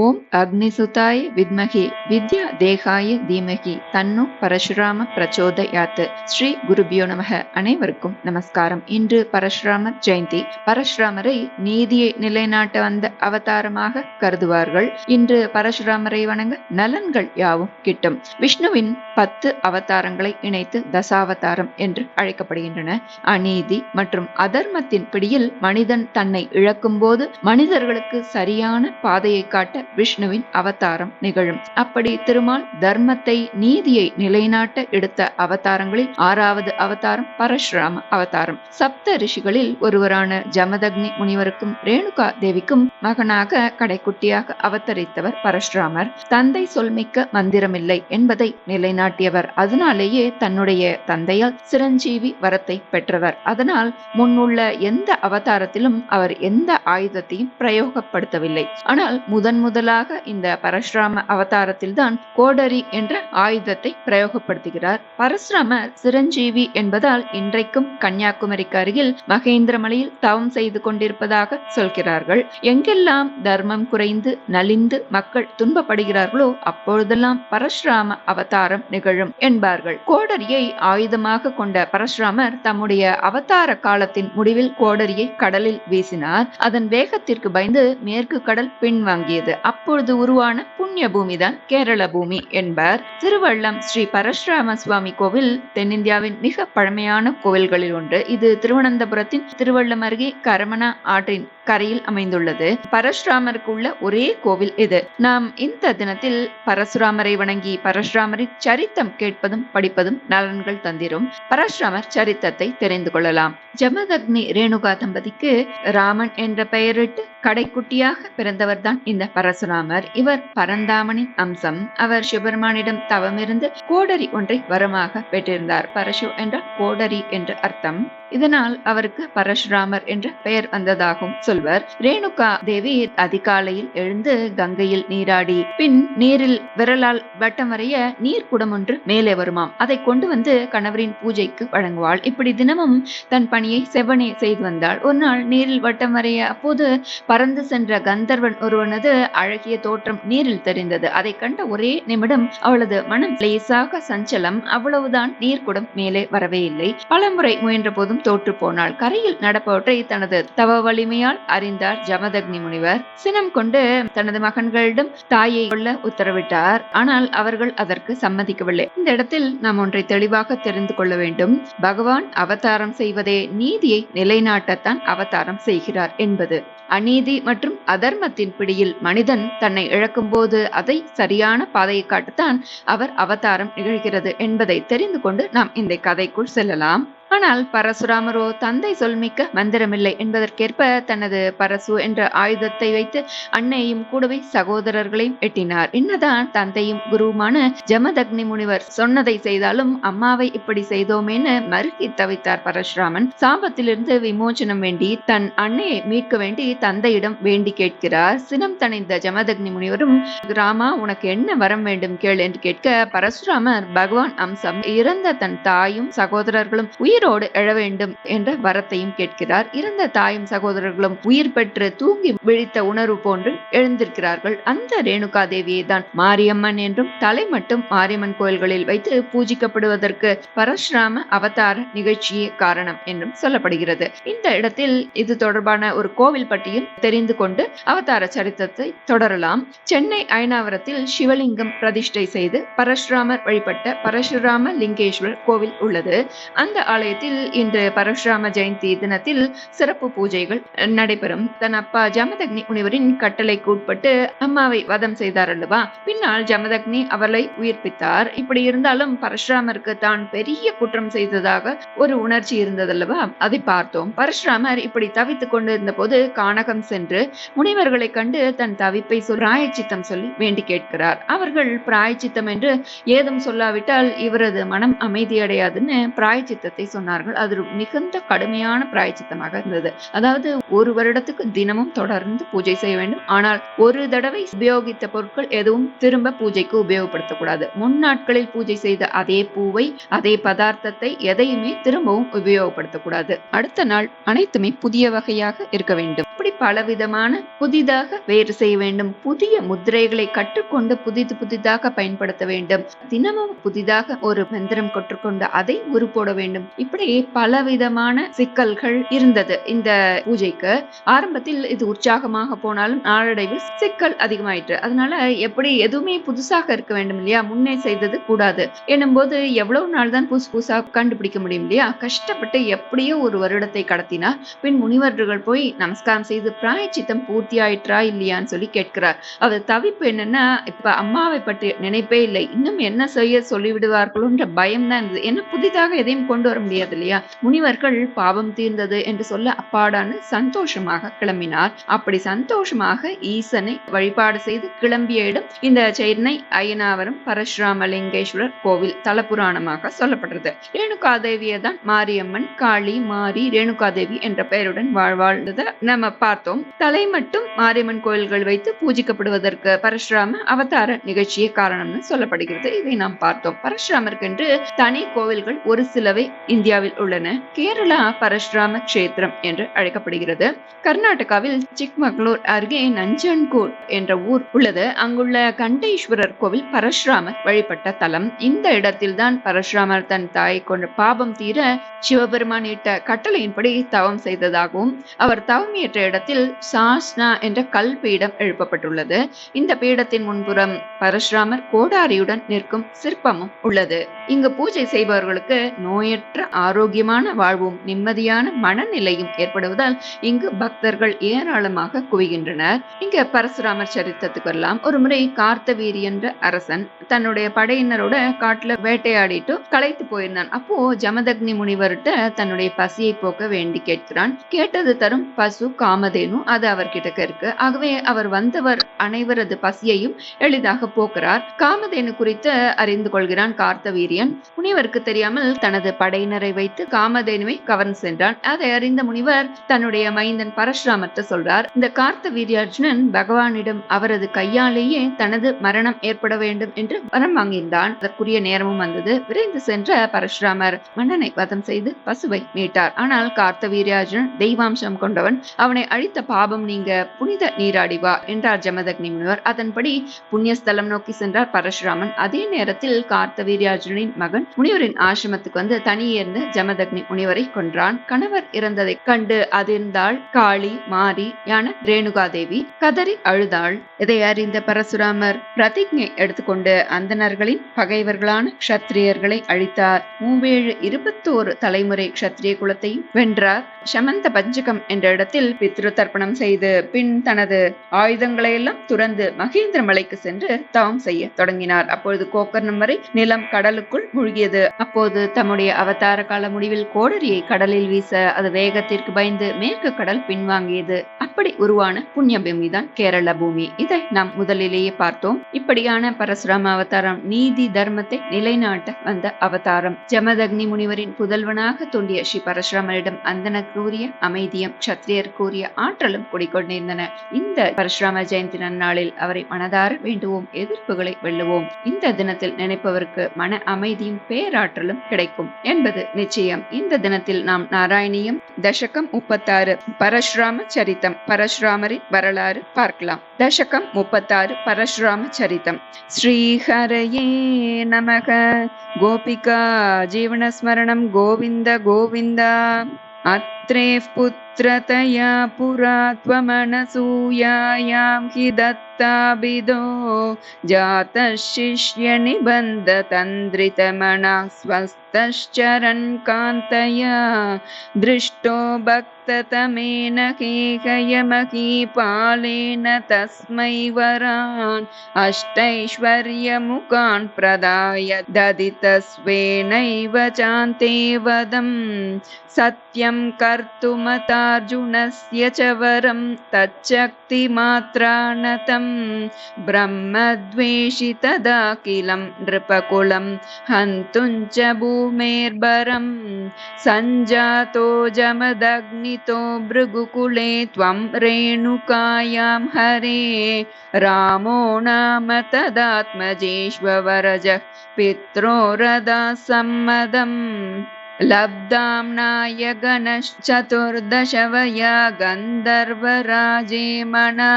ஓம் அக்னிசுதாய வித்மகி வித்யா தேகாய தீமகி தன்னு பரசுராம பிரச்சோதயாத் ஸ்ரீ குருபியோ நமக. அனைவருக்கும் நமஸ்காரம். இன்று பரசுராம ஜெயந்தி. பரசுராமரை நீதியை நிலைநாட்ட வந்த அவதாரமாக கருதுவார்கள். இன்று பரசுராமரை வணங்க நலன்கள் யாவும் கிட்டும். விஷ்ணுவின் பத்து அவதாரங்களை இணைத்து தசாவதாரம் என்று அழைக்கப்படுகின்றன. அநீதி மற்றும் அதர்மத்தின் பிடியில் மனிதன் தன்னை இழக்கும் போது மனிதர்களுக்கு சரியான பாதையை காட்ட விஷ்ணுவின் அவதாரம் நிகழும். அப்படி திருமால் தர்மத்தை நீதியை நிலைநாட்ட எடுத்த அவதாரங்களில் ஆறாவது அவதாரம் பரஷுராம அவதாரம். சப்த ரிஷிகளில் ஒருவரான ஜமதக்னி முனிவருக்கும் ரேணுகா தேவிக்கும் மகனாக கடைக்குட்டியாக அவதரித்தவர் பரஷுராமர் தந்தை சொல்மிக்க மந்திரமில்லை என்பதை நிலைநாட்டியவர். அதனாலேயே தன்னுடைய தந்தையால் சிரஞ்சீவி வரத்தை பெற்றவர். அதனால் முன்னுள்ள எந்த அவதாரத்திலும் அவர் எந்த ஆயுதத்தையும் பிரயோகப்படுத்தவில்லை. ஆனால் முதன் முதலாக இந்த பரசுராம அவதாரத்தில் தான் கோடரி என்ற ஆயுதத்தை பிரயோகப்படுத்துகிறார். பரசுராமர் சிரஞ்சீவி என்பதால் இன்றைக்கும் கன்னியாகுமரிக்கு அருகில் மகேந்திரமலையில் தவம் செய்து கொண்டிருப்பதாக சொல்கிறார்கள். எங்கெல்லாம் தர்மம் குறைந்து நலிந்து மக்கள் துன்பப்படுகிறார்களோ அப்பொழுதெல்லாம் பரசுராம அவதாரம் நிகழும் என்பார்கள். கோடரியை ஆயுதமாக கொண்ட பரசுராமர் தம்முடைய அவதார காலத்தின் முடிவில் கோடரியை கடலில் வீசினார். அதன் வேகத்திற்கு பயந்து மேற்கு கடல் பின்வாங்கியது. அப்பொழுது உருவான புண்ணிய பூமி தான் கேரள பூமி என்பார். திருவள்ளம் ஸ்ரீ பரசுராம சுவாமி கோவில் தென்னிந்தியாவின் மிக பழமையான கோவில்களில் ஒன்று. இது திருவனந்தபுரத்தின் திருவள்ளம் அருகே கரமணா ஆற்றின் கரையில் அமைந்துள்ளது. பரசுராமருக்கு உள்ள ஒரே கோவில் இது. நாம் இந்த தினத்தில் பரசுராமரை வணங்கி பரசுராமரின் சரித்தம் கேட்பதும் படிப்பதும் நலன்கள் தந்திரும். பரசுராமர் சரித்தத்தை தெரிந்து கொள்ளலாம். ஜமதக்னி ரேணுகா தம்பதிக்கு ராமன் என்ற பெயரிட்டு கடைக்குட்டியாக பிறந்தவர்தான் இந்த பரசுராமர் இவர் பரந்தாமனின் அம்சம். அவர் சிவபெருமானிடம் தவமிருந்து கோடரி ஒன்றை வரமாக பெற்றிருந்தார். பரசு என்றால் கோடரி என்று அர்த்தம். இதனால் அவருக்கு பரசுராமர் என்ற பெயர் வந்ததாகவும் சொல்வர். ரேணுகா தேவி அதிகாலையில் எழுந்து கங்கையில் நீராடி பின் நீரில் விரலால் வட்டம் வரைய நீர் குடம் ஒன்று மேலே வருமாம். அதை கொண்டு வந்து கணவரின் பூஜைக்கு வழங்குவாள். இப்படி தினமும் தன் பணியை செவனே செய்து வந்தாள். ஒரு நாள் நீரில் வட்டம் வரைய அப்போது பறந்து சென்ற கந்தர்வன் ஒருவனது அழகிய தோற்றம் நீரில் தெரிந்தது. அதை கண்ட ஒரே நிமிடம் அவளது மனம் லேசாக சஞ்சலம். அவ்வளவுதான் நீர்க்குடம் மேலே வரவே இல்லை. பலமுறை முயன்ற போதும் தோற்று போனாள். கரையில் நடப்பவற்றை தனது தவ வலிமையால் அறிந்தார் ஜமதக்னி முனிவர். சினம் கொண்டு தனது மகன்களிடம் தாயை கொள்ள உத்தரவிட்டார். ஆனால் அவர்கள் அதற்கு சம்மதிக்கவில்லை. இந்த இடத்தில் நாம் ஒன்றை தெளிவாக தெரிந்து கொள்ள வேண்டும். பகவான் அவதாரம் செய்வதே நீதியை நிலைநாட்டத்தான் அவதாரம் செய்கிறார் என்பது. அநீதி மற்றும் அதர்மத்தின் பிடியில் மனிதன் தன்னை இழக்கும் போது அதை சரியான பாதையை காட்டுத்தான் அவர் அவதாரம் நிகழ்கிறது என்பதை தெரிந்து கொண்டு நாம் இந்த கதைக்குள் செல்லலாம். ஆனால் பரசுராமரோ தந்தை சொல்மிக்க மந்திரமில்லை என்பதற்கேற்ப தனது பரசு என்ற ஆயுதத்தை வைத்து அன்னையையும் கூடவே சகோதரர்களையும் எட்டினார். என்னதான் தந்தையும் குருவுமான ஜமதக்னி முனிவர் சொன்னதை செய்தாலும் அம்மாவை இப்படி செய்தோமேன்னு மறுக்கி தவித்தார் பரசுராமன். சாபத்திலிருந்து விமோச்சனம் வேண்டி தன் அன்னையை மீட்க வேண்டி தந்தையிடம் வேண்டி கேட்கிறார். சினம் தணிந்த ஜமதக்னி முனிவரும் ராமா உனக்கு என்ன வரம் வேண்டும்? கேள் என்று கேட்க பரசுராமர் பகவான் அம்சம் இறந்த தன் தாயும் சகோதரர்களும் உயிர் உயிரோடு எழ வேண்டும் என்ற வரத்தையும் கேட்கிறார். இறந்த தாயும் சகோதரர்களும் உயிர் பெற்று தூங்கி விழித்த உணர்வு போன்று எழுந்திருக்கிறார்கள். அந்த ரேணுகா தேவியை தான் மாரியம்மன் என்றும் தலை மட்டும் மாரியம்மன் கோயில்களில் வைத்து பூஜிக்கப்படுவதற்கு பரசுராம அவதார நிகழ்ச்சியே காரணம் என்றும் சொல்லப்படுகிறது. இந்த இடத்தில் இது தொடர்பான ஒரு கோவில் பட்டியும் தெரிந்து கொண்டு அவதார சரித்திரத்தை தொடரலாம். சென்னை அயனாவரத்தில் சிவலிங்கம் பிரதிஷ்டை செய்து பரசுராமர் வழிபட்ட பரசுராம லிங்கேஸ்வர் கோவில் உள்ளது. அந்த ஆலய ஆலயத்தில் இன்று பரஷுராம ஜெயந்தி தினத்தில் சிறப்பு பூஜைகள் நடைபெறும். தன் அப்பா ஜமதக்னி முனிவரின் கட்டளைக்கு உட்பட்டு அம்மாவை வதம் செய்தார் அல்லவா? பின்னால் ஜமதக்னி அவளை உயிர்ப்பித்தார். இப்படி இருந்தாலும் பரஷுராமருக்கு தான் பெரிய குற்றம் செய்ததாக ஒரு உணர்ச்சி இருந்ததல்லவா? அதை பார்த்தோம். பரஷுராமர் இப்படி தவித்துக் கொண்டிருந்த போது கானகம் சென்று முனிவர்களை கண்டு தன் தவிப்பை பிராயச்சித்தம் சொல்லி வேண்டி கேட்கிறார். அவர்கள் பிராயச்சித்தம் என்று ஏதும் சொல்லாவிட்டால் இவரது மனம் அமைதியடையாதுன்னு பிராயச்சித்தத்தை சொன்னார். சொன்னார்கள். அது மிகுந்த கடுமையான பிராயச்சித்தமாக இருந்தது. அதாவது ஒரு வருடத்துக்கு தினமும் தொடர்ந்து பூஜை செய்ய வேண்டும். ஆனால் ஒரு தடவை உபயோகித்த பொருட்கள் எதுவும் திரும்ப பூஜைக்கு உபயோகப்படுத்தக்கூடாது. முன் நாட்களில் பூஜை செய்த அதே பூவை அதே பதார்த்தத்தை எதையுமே திரும்பவும் உபயோகப்படுத்தக்கூடாது. அடுத்த நாள் அனைத்துமே புதிய வகையாக இருக்க வேண்டும். இப்படி பலவிதமான புதிதாக வேறு செய்ய வேண்டும். புதிய முத்திரைகளை கற்றுக்கொண்டு புதிது புதிதாக பயன்படுத்த வேண்டும். தினமும் புதிதாக ஒரு மந்திரம் கற்றுக்கொண்டு அதை உரு போட வேண்டும். இப்படி பலவிதமான சிக்கல்கள் இருந்தது இந்த பூஜைக்கு. ஆரம்பத்தில் இது உற்சாகமாக போனாலும் நாளடைவில் சிக்கல் அதிகமாயிற்று. அதனால எப்படி எதுவுமே புதுசாக இருக்க வேண்டும் இல்லையா? முன்னே செய்தது கூடாது. என்னும்போது எவ்வளவு நாள் தான் புதுசு புதுசா கண்டுபிடிக்க முடியும் இல்லையா? கஷ்டப்பட்டு எப்படியோ ஒரு வருடத்தை கடத்தினார் பின் முனிவர்கள் போய் நமஸ்காரம் செய்து பிராயச்சித்தம் பூர்த்தி ஆயிற்றா இல்லையான்னு சொல்லி கேட்கிறார். அவர் தவிப்பு என்னன்னா இப்ப அம்மாவை பற்றி நினைப்பே இல்லை. இன்னும் என்ன செய்ய சொல்லிவிடுவார்களோன்ற பயம் தான் இருந்தது. என்ன புதிதாக எதையும் கொண்டு வர முடியாது. இல்லையா? முனிவர்கள் பாவம் தீர்ந்தது என்று சொல்ல அப்பாடான்னு சந்தோஷமாக கிளம்பினார். அப்படி சந்தோஷமாக ஈசனை வழிபாடு செய்து கிளம்பிய இடம் இந்த சென்னை அய்யனாவரம் பரசுராமலிங்கேஸ்வரர் கோவில் தலபுராணமாக சொல்லப்படுறது ரேணுகாதேவியை தான் மாரியம்மன் காளி மாரி ரேணுகாதேவி என்ற பெயருடன் வாழ்வாழ்ந்ததை நம்ம பார்த்தோம். தலை மட்டும் மாரியம்மன் கோயில்கள் வைத்து பூஜிக்கப்படுவதற்கு பரசுராம அவதார நிகழ்ச்சியே காரணம்னு சொல்லப்படுகிறது. இதை நாம் பார்த்தோம். பரசுராமருக்கென்று தனி கோவில்கள் ஒரு சிலவை இந்த இந்தியாவில் உள்ளன. கேரளா பரசுராம கஷேத்திரம் என்று அழைக்கப்படுகிறது. கர்நாடகாவில் சிக்மகளூர் அருகே நஞ்சன்கூர் என்ற ஊர் உள்ளது. அங்குள்ள கண்டேஸ்வரர் கோவில் பரசுராமர் வழிபட்ட தலம். இந்த இடத்தில்தான் பரசுராமர் தன் தாயை கொண்ட பாபம் தீர சிவபெருமான் இட்ட கட்டளையின்படி தவம் செய்ததாகவும் அவர் தவம் ஏற்ற இடத்தில் சாஸ்னா என்ற கல் பீடம் எழுப்பப்பட்டுள்ளது. இந்த பீடத்தின் முன்புறம் பரசுராமர் கோடாரியுடன் நிற்கும் சிற்பமும் உள்ளது. இங்கு பூஜை செய்பவர்களுக்கு நோயற்ற ஆரோக்கியமான வாழ்வும் நிம்மதியான மனநிலையும் ஏற்படுவதால் இங்கு பக்தர்கள் ஏராளமாக குவிகின்றனர். இங்க பரசுராமர் சரித்திரத்துக்கு வரலாம். ஒரு முறை கார்த்தவீரி என்ற அரசன் தன்னுடைய படையினரோட காட்டுல வேட்டையாடிட்டு களைத்து போயிருந்தான். அப்போ ஜமதக்னி முனிவர்கிட்ட தன்னுடைய பசியை போக்க வேண்டி கேட்கிறான். கேட்டது தரும் பசு காமதேனு அது அவர்கிட்ட இருக்கு ஆகவே அவர் வந்தவர் அனைவரது பசியையும் எளிதாக போக்குறார். காமதேனு குறித்து அறிந்து கொள்கிறான் கார்த்தவீரியன். முனிவருக்கு தெரியாமல் தனது படையினர் வைத்து காமதேனுவை கவர்ந்து சென்றான். அதை அறிந்த முனிவர் தன்னுடைய மைந்தன் பரஷுராமர்த்த சொல்றார் இந்த கார்த்த வீரியார்ஜுனன் பகவானிடம் அவரது கையாலேயே தனது மரணம் ஏற்பட வேண்டும் என்று வரம் வாங்கியிருந்தான். அதற்குரிய நேரமும் வந்தது. விரைந்து சென்ற பரஷுராமர் மன்னனை வதம் செய்து பசுவை மீட்டார். ஆனால் கார்த்த வீரியார்ஜுனன் தெய்வாம்சம் கொண்டவன் அவனை அழித்த பாபம் நீங்க புனித நீராடி வா என்றார் ஜமதக்னி முனிவர். அதன்படி புண்ணியஸ்தலம் நோக்கி சென்றார் பரசுராமன். அதே நேரத்தில் கார்த்த வீரியார்ஜுனின் மகன் முனிவரின் ஆசிரமத்துக்கு வந்து தனியே இருந்து ஜமதக்னி முனிவரை கொன்றான். கணவர் இறந்ததை கண்டு அதிர்ந்தாள். காளி மாரி யான ரேணுகாதேவி கதறி அழுதாள். இதை அறிந்த பரசுராமர் பிரதிஜை எடுத்துக்கொண்டு அந்தனர்களின் பகைவர்களான க்ஷத்திரியர்களை அழித்தார். மூவேழு இருபத்தோரு தலைமுறை க்ஷத்திரிய குலத்தையும் வென்றார். சமந்த பஞ்சகம் என்ற இடத்தில் பித்ரு தர்ப்பணம் செய்து பின் தனது ஆயுதங்களை எல்லாம் துறந்து மகேந்திர மலைக்கு சென்று தவம் செய்ய தொடங்கினார். அப்பொழுது கோக்கர்ணம் வரை நிலம் கடலுக்குள் மூழ்கியது. அப்போது தம்முடைய அவதார கால முடிவில் கோடரியை கடலில் வீச அது வேகத்திற்கு பயந்து மேற்கு கடல் பின்வாங்கியது. அப்படி உருவான புண்ணிய பூமி தான் கேரள பூமி? இதை நாம் முதலிலேயே பார்த்தோம். இப்படியான பரசுராம அவதாரம் நீதி தர்மத்தை நிலைநாட்ட வந்த அவதாரம். ஜமதக்னி முனிவரின் புதல்வனாக தோண்டிய ஸ்ரீ பரசுராமரிடம் அந்தன கூறிய அமைதியும் சத்திரியர் கூறிய ஆற்றலும் குடிக்கொண்டிருந்தன இந்த பரசுராம ஜெயந்தி நன்னாளில் அவரை மனதார வேண்டுவோம் எதிர்ப்புகளை வெல்லுவோம். இந்த தினத்தில் நினைப்பவருக்கு மன அமைதியும் பேராற்றலும் கிடைக்கும் என்பது நிச்சயம். இந்த தினத்தில் நாம் நாராயணியம் தசகம் முப்பத்தாறு பரசுராம சரித்தம் பரசுராமரின் வரலாறு பார்க்கலாம். தசகம் முப்பத்தாறு பரசுராம சரிதம். ஸ்ரீஹரையே நமக. கோபிகா ஜீவனஸ்மரணம் கோவிந்த கோவிந்தா. அத்ரேப் புத் पुत्रतया पुरा त्वमनसूयायां हि दत्ताभिदो जातः शिष्यनिबन्धतन्द्रितमनः स्वस्तश्चरन् कान्तया दृष्टो भक्ततमेन केकयमहीपालेन तस्मै वरान्। अष्टैश्वर्यमुखान् प्रदाय ददितस्वेनैव चान्ते वदम्। सत्यं कर्तुमता र्जुनस्य च वरं तच्छक्तिमात्रा न तम् ब्रह्म नृपकुलं हन्तुं च भूमेर्बरम् सञ्जातो जमदग्नितो भृगुकुले त्वं रेणुकायां हरे रामो नाम तदात्मजेष्वरजः पित्रोरदा सम्मदम् लब्धाम्नाय गणश्चतुर्दशवया गन्धर्वराजे मना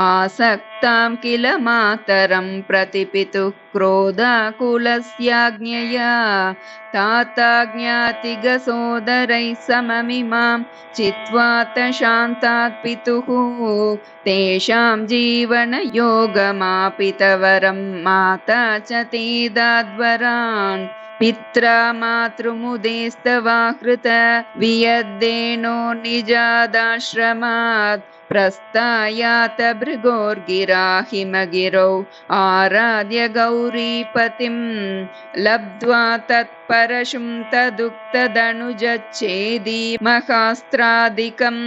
आसक्तां किल मातरं प्रतिपितुः क्रोधाकुलस्याज्ञया। ताताज्ञातिगसोदरैः सममिमां चित्वात शान्तात् पितुः। तेषां जीवनयोगमापितवरं माता च तेदाद्वरान् पित्रा मातृमुदेस्तवाहृत स्त निजादाश्रमात् प्रस्तायात भृगोर्गिराहिम गिरौ आराध्य गौरीपतिम् लब्ध्वा तत्परशुं तदुक्तदनुज्चेदी महास्त्रादिकम्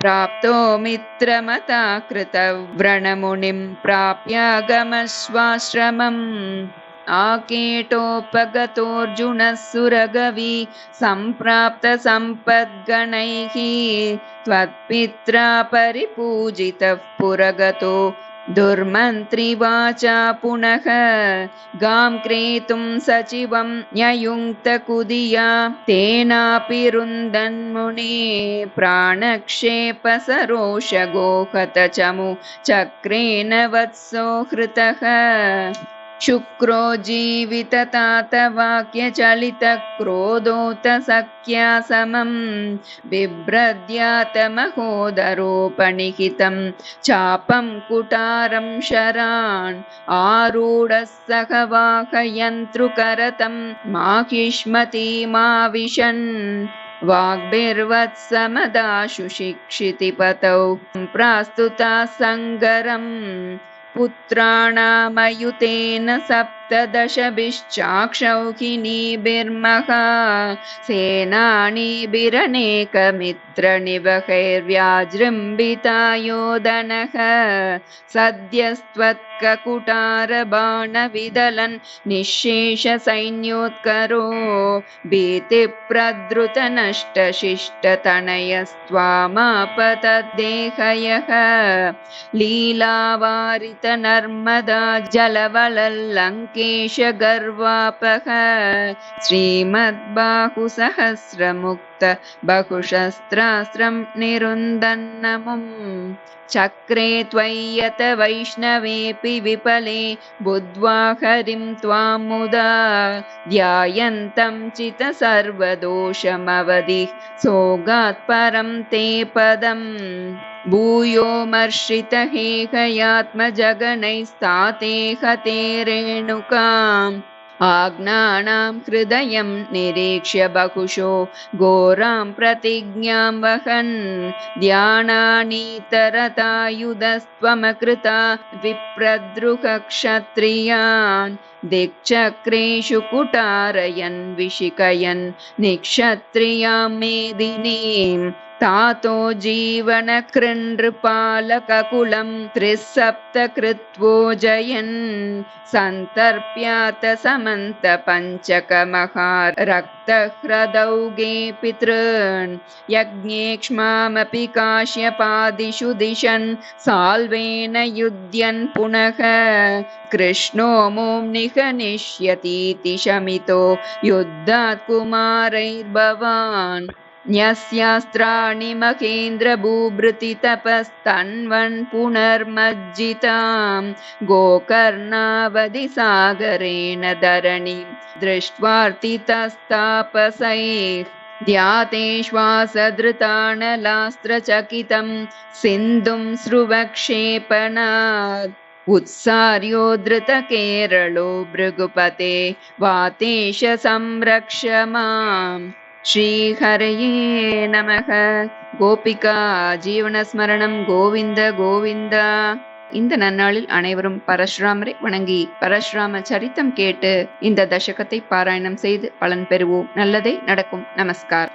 प्राप्तो मित्रमता कृतव्रणमुनिं प्राप्यागमस्वाश्रमम् आकेटोपगतोऽर्जुनः सुरगवी सम्प्राप्तसम्पद्गणैः त्वत्पित्रा परिपूजितः पुरगतो दुर्मन्त्रिवाचा पुनः गां क्रेतुं सचिवं न्ययुङ्क्तकुदिया तेनापि प्राणक्षेपसरोषगोहतचमु चक्रेण वत्सो हृतः शुक्रो जीविततातवाक्यचलितक्रोधोत सख्या समं बिभ्रद्यातमहोदरोपनिहितं चापं कुटारं शरान् आरूढः सह वाहयन्तृकरतं माहिष्मतीमाविशन् वाग्भिर्वत्समदाशु शिक्षितिपतौ प्रास्तुता सङ्गरम् पुत्राणामयुतेन सप्त दशभिश्चाक्षौकिनीभिर्मः सेनानीभिरनेकमित्र निवहैर्व्याजृम्बितायोदनः सद्यस्त्वत्कुटारबाण विदलन् निःशेष सैन्योत्करो भीति जलवलल्लङ्केशगर्वापः श्रीमद्बाहुसहस्रमुक्त बहुशस्त्रास्त्रं निरुन्दन्नमुम् चक्रे त्वय्यत वैष्णवेऽपि विपले बुद्ध्वा हरिं त्वां मुदा। ध्यायन्तं चित सर्वदोषमवधि सोगात् परं ते पदम्। भूयोमर्षितहेहयात्मजगनैस्ताते हते रेणुकाम् आज्ञानां हृदयं निरीक्ष्य बहुशो घोरां प्रतिज्ञां वहन्। ध्यानानीतरतायुधस्त्वमकृता विप्रद्रुहक्षत्रियान् दिक्चक्रेषु कुटारयन् विशिकयन् निक्षत्रियां मेदिनीम् तातो जीवनकृनृपालककुलं त्रिसप्तकृत्वो जयन् सन्तर्प्यात समन्तपञ्चकमहारक्तह्रदौगे पितॄन् यज्ञेक्ष्मामपि काश्यपादिषु दिशन् साल्वेन युध्यन् पुनः कृष्णो मों निहनिष्यतीति शमितो युद्धात् कुमारैर्भवान् न्यस्यास्त्राणि महेन्द्रभूभृतितपस्तन्वन् पुनर्मज्जितां गोकर्णावधिसागरेण धरणीं दृष्ट्वार्तितस्तापसैः। ध्यातेश्वासधृताणलास्त्रचकितं सिन्धुं स्रुवक्षेपणात्। उत्सार्योद्धृतकेरळो भृगुपते वातेश संरक्ष माम् ஸ்ரீஹரயே நமக. கோபிகா ஜீவனஸ்மரணம் கோவிந்த கோவிந்தா. இந்த நன்னாளில் அனைவரும் பரசுராமரை வணங்கி பரசுராம சரித்தம் கேட்டு இந்த தசகத்தை பாராயணம் செய்து பலன் பெறுவோம். நல்லதே நடக்கும். நமஸ்கார்.